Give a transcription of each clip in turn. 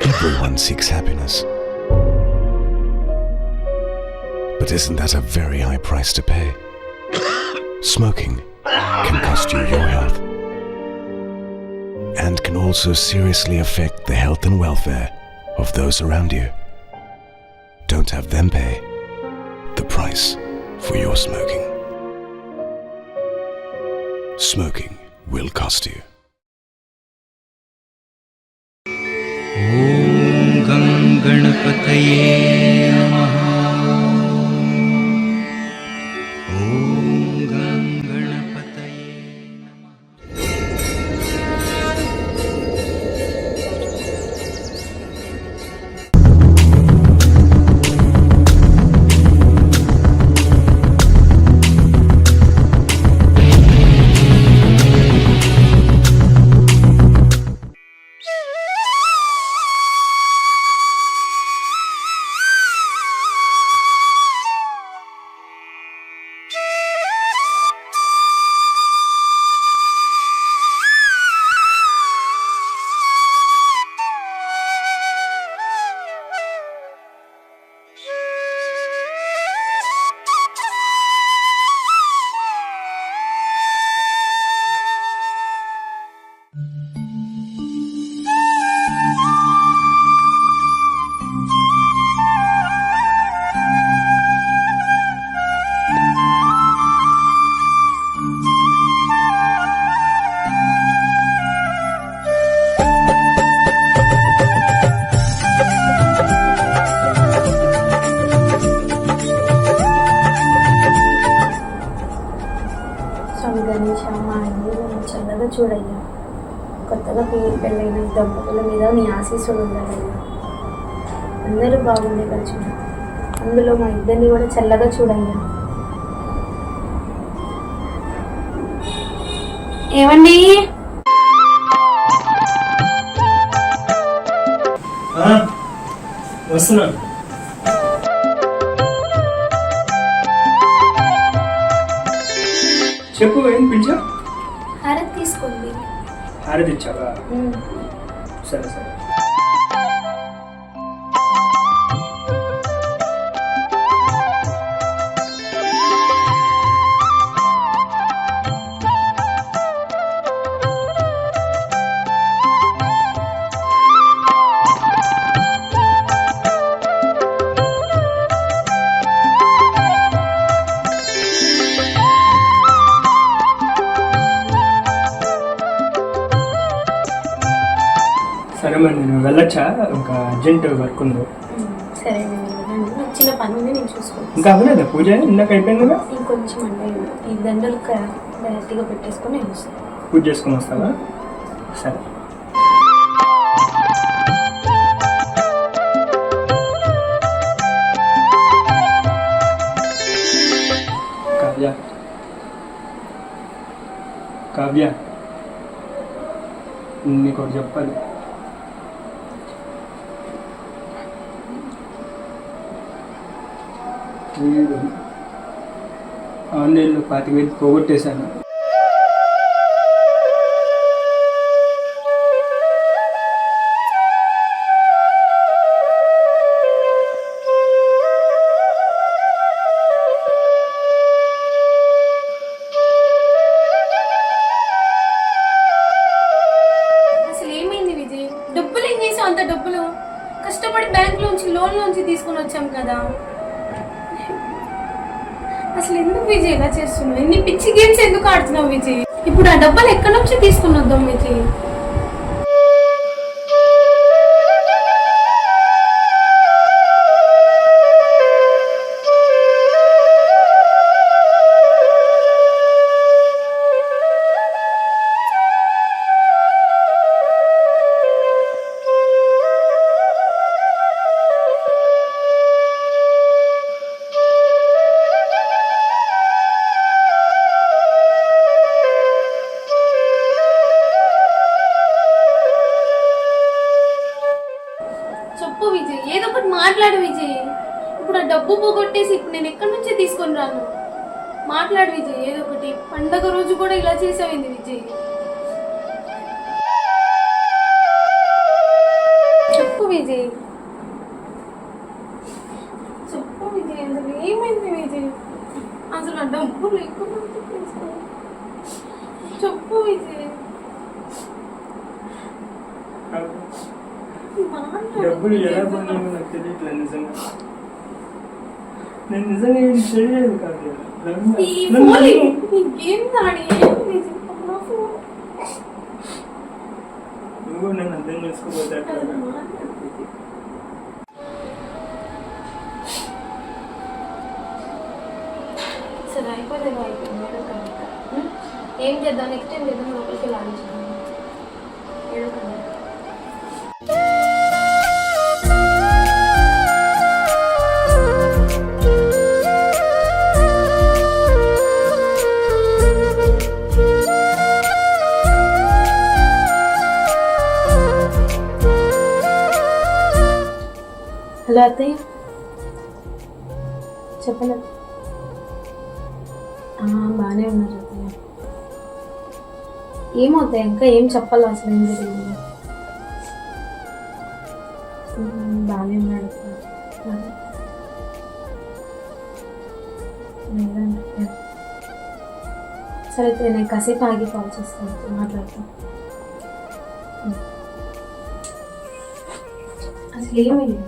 Everyone seeks happiness. But isn't that a very high price to pay? Smoking can cost you your health and can also seriously affect the health and welfare of those around you. Don't have them pay the price for your smoking. Smoking will cost you. 可以。చూడయ్యా. కొత్తగా పెళ్ళి పెళ్ళైన దంపతుల మీద నీ ఆశీస్సులు ఉండాలయ్యా. అందరూ బాగుండే కలిసి అందులో మా ఇద్దరిని కూడా చల్లగా చూడయ్యా. ఏమండి? వస్తున్నాను చెప్పు ఏం పిలిచా తీసుకోండి. హారతి ఇచ్చావా సరే సరే. ఒక అర్జెంట్ వర్క్ ఉంది. సరే. నాకు చిన్న పని ఉంది నేను చూసుకుంటాను ఇంకా అవ్వలేదా? పూజ ఇందాక అయిపోయిందిగా ఇంకొంచెం అంటే ఈ దండలు డైరెక్ట్గా పెట్టేసుకొని నేను వస్తాను పూజ చేసుకొని వస్తావా? సరే. కావ్య. కావ్య. నీకు చెప్పాలి. వీడు ఆన్లైన్లో పాతిక వేలు పోగొట్టేశాను. విజయ్? డబ్బులు ఏం చేసావు అంత డబ్బులు? కష్టపడి బ్యాంక్ లోంచి లోన్ లోంచి తీసుకొని వచ్చాం కదా. అసలు ఎందుకు విజయ్ ఇలా చేస్తున్నావు? ఎన్ని పిచ్చి గేమ్స్ ఎందుకు ఆడుతున్నావు విజయ్? ఇప్పుడు ఆ డబ్బులు ఎక్కడి నుంచి తీసుకుని వద్దాం విజయ్ డబ్బు పోగొట్టేసి ఇప్పుడు నేను ఎక్కడి నుంచి తీసుకొని రాను? మాట్లాడు విజయ్ ఏదో ఒకటి. పండగ రోజు కూడా ఇలా చేసావింది విజయ్? చెప్పు విజయ్. చెప్పు విజయ్ అసలు ఏమైంది విజయ్? అసలు ఆ డబ్బు లేకుండా చెప్పు విజయ్. డబ్బులు ఎలా పొందామో నాకు తెలియట్లేదు నిజంగా. నేను నిజంగా ఏం చేయలేదు కాదు నువ్వు నన్ను అర్థం చేసుకోబోతే? ఏం చేద్దాం? నెక్స్ట్ ఏం చేద్దాం అయితే చెప్పలేదు ఆ, బాగానే ఉన్నారు అత్తయ్య ఏమవుతాయి ఇంకా ఏం చెప్పాలి అసలు ఏం జరిగింది బాగానే ఉన్నాడు. సరే అయితే నేను కాసేపు ఆగి కాల్ చేస్తాను. మాట్లాడతాను అసలు ఏమైంది?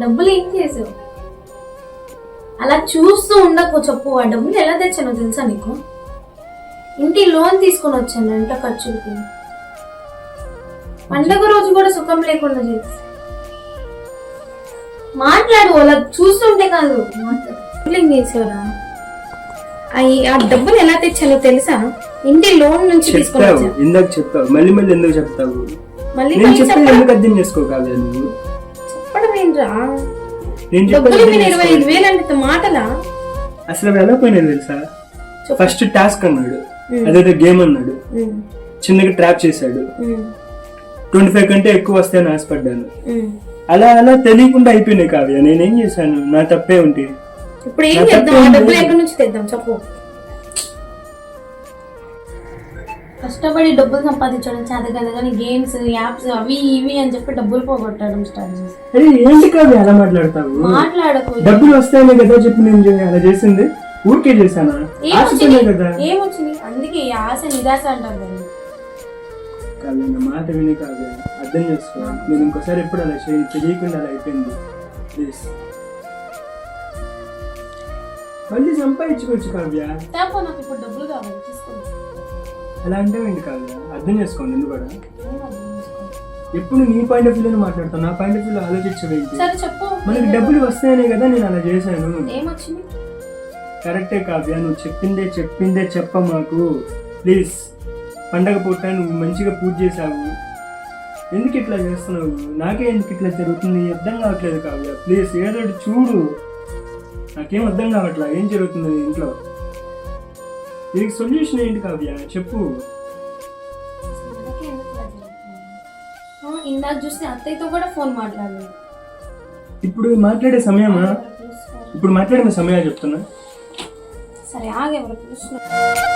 డబ్బులు ఏం చేసావు? అలా చూస్తూ ఉండకు చెప్పు ఆ డబ్బులు ఎలా తెచ్చానో తెలుసా నీకు? ఇంటి లోన్ తీసుకొని వచ్చాను ఇంట్లో ఖర్చులకి. పండగ రోజు కూడా సుఖం లేకుండా చేసి. మాట్లాడు అలా చూస్తుంటే కాదు. మాట్లాడు చేసావురా. అయ్యి ఆ డబ్బులు ఎలా తెచ్చానో తెలుసా? ఇంటి లోన్ నుంచి తీసుకొని ఇందాక చెప్తావు మళ్ళీ మళ్ళీ ఎందుకు చెప్తావు? మళ్ళీ నేను చెప్పేది ఎందుకు అర్థం చేసుకోగలవు నువ్వు చెప్పడం ఏంట్రా? నేను డబ్బులు చెప్పేది మీరు అర్థం ఇరవై ఐదు వేలు అంటే మాటలా? అసలు అవి ఎలా పోయినాయి తెలుసా? చెప్పు. ఫస్ట్ టాస్క్ అన్నాడు. అదేదో గేమ్ అన్నాడు. ఉమ్, చిన్నగా ట్రాప్ చేశాడు. ఉమ్, ట్వంటీ ఫైవ్ కంటే ఎక్కువ వస్తాయని ఆశపడ్డాను. ఉమ్. అలా అలా తెలియకుండా అయిపోయినాయి కావ్య. నేనేం చేశాను? నా తప్పే ఉంటే. ఇప్పుడు ఏం నా చేద్దాం? ఆ తప్పేం డబ్బులు లేదు. ఎక్కడి నుంచి తెద్దాం? చెప్పు. కష్టపడి డబ్బులు సంపాదించడం చేత కదా కానీ గేమ్స్ యాప్స్ అవి ఇవి అని చెప్పి డబ్బులు పోగొట్టడం స్టార్ట్ చేసి అరే ఏంటి కావ్య అలా మాట్లాడతావు? మాట్లాడకు డబ్బులు వస్తాయనే కదా చెప్పి నేను అలా చేసింది. ఊరికే చేశానా? ఆశతోనే ఏమొచ్చింది కదా? ఏమొచ్చింది? అందుకే ఈ ఆశ నిరాశ అంటారు కదా. కావ్య నా మాట విని కావ్య అర్థం చేసుకో. నేను ఇంకోసారి ఎప్పుడు అలా చేయి తెలియకుండా అలా అయిపోయింది. ప్లీజ్ మళ్ళీ సంపాదించుకోవచ్చు కావ్య. నాకు ఇప్పుడు డబ్బులు కావాలి. తీసుకోండి అలా అంటే ఏంటి కావ్య అర్థం చేసుకోండి నువ్వు కూడా. ఎప్పుడు నీ పాయింట్ ఆఫ్ వ్యూలో మాట్లాడతావు? నా పాయింట్ ఆఫ్ వ్యూలో ఆలోచించవేంటి సరే చెప్పు. మనకి డబ్బులు వస్తాయనే కదా నేను అలా చేశాను. ఏమొచ్చింది? కరెక్టే కావ్య నువ్వు చెప్పిందే చెప్పిందే చెప్ప మాకు ప్లీజ్ పండగ పూట నువ్వు మంచిగా పూజ చేసావు ఎందుకు ఇట్లా చేస్తున్నావు? నాకే ఎందుకు ఇట్లా జరుగుతుంది? అర్థం కావట్లేదు కావ్య. ప్లీజ్ ఏదో చూడు. నాకేం అర్థం కావట్లా? ఏం జరుగుతుంది ఇంట్లో? దీనికి సొల్యూషన్ ఏంటి కావ్య? చెప్పు. ఇందాక చూస్తే అత్తయ్యతో కూడా ఫోన్ మాట్లాడలేదు ఇప్పుడు మాట్లాడే సమయమా. ఇప్పుడు మాట్లాడిన సమయా చెప్తున్నా? సరే ఆగెవరు పిలుస్తున్నారు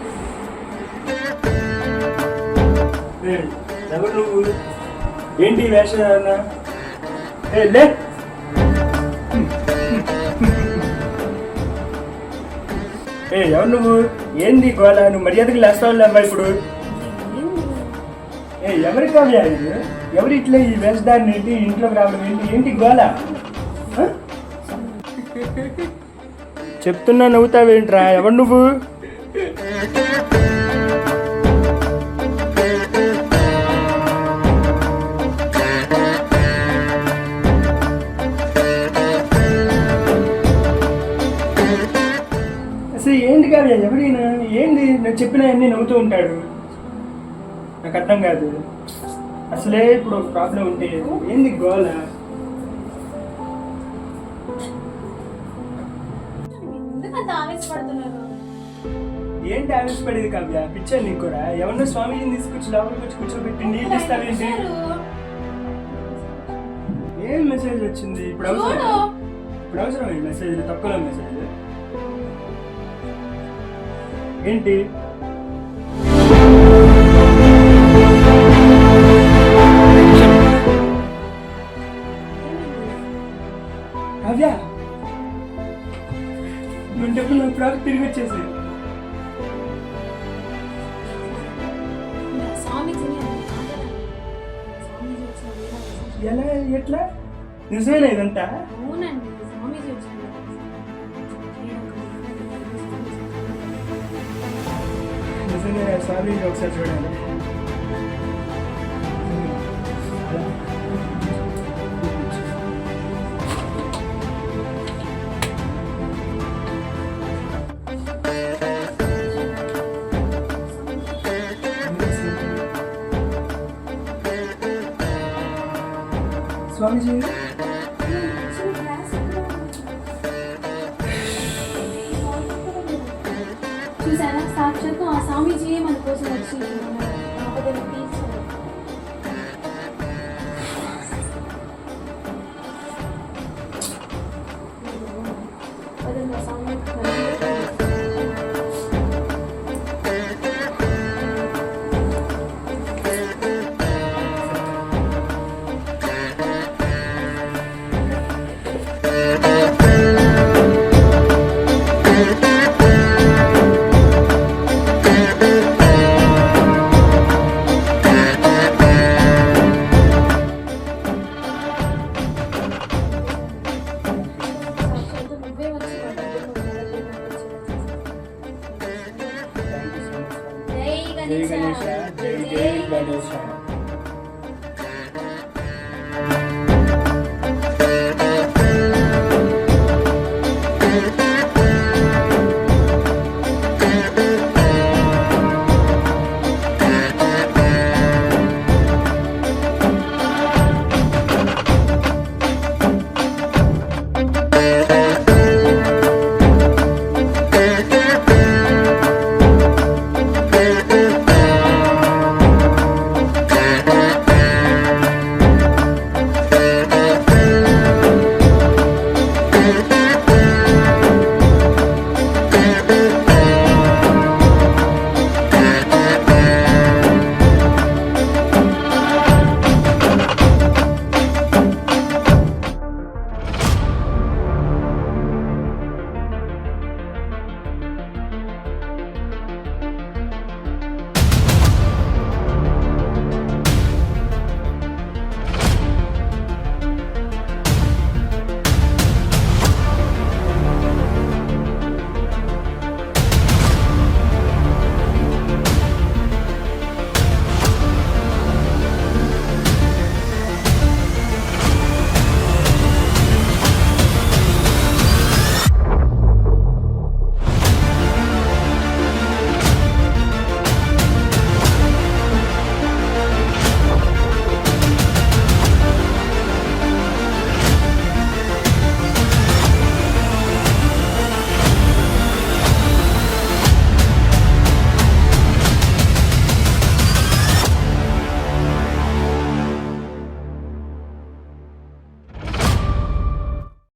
ఎవరు నువ్వు? ఏంటి ఈ ఏ లే. ఏ ఎవరు నువ్వు? ఏంది గోళ నువ్వు మర్యాదకి లేస్తావు అమ్మా ఇప్పుడు. ఏ ఎవరి కావ్య ఇది? ఎవరు ఇట్లా ఈ వేషధారణ ఏంటి? ఇంట్లోకి రావడం ఏంటి? ఏంటి గోళ చెప్తున్నా నవ్వుతావేంట్రా? ఎవరు నువ్వు? ఏంటి కావ్య ఎవరైనా ఏంది? నేను చెప్పిన అన్ని నవ్వుతూ ఉంటాడు? నాకు అర్థం కాదు. అసలే ఇప్పుడు ఒక ప్రాబ్లం ఉంటే ఏంది గోల? ఏంటి ఆవేశపడేది కావ్య? పిచ్చాను నీకు కూడా? ఎవరినో స్వామీజీని తీసుకొచ్చి లోపలికి వచ్చి కూర్చోబెట్టి నీళ్ళు ఇస్తావేంటి ఏం మెసేజ్ వచ్చింది? ఇప్పుడు అవసరం. ఇప్పుడు అవసరం ఏంటి మెసేజ్ తక్కువలో మెసేజ్ ఏంటి? నిజంగా స్వామి ఒకసారి చూడాలి స్వామీజీ చూసారా? సాక్షాత్తు ఆ స్వామీజీయే మన కోసం వచ్చి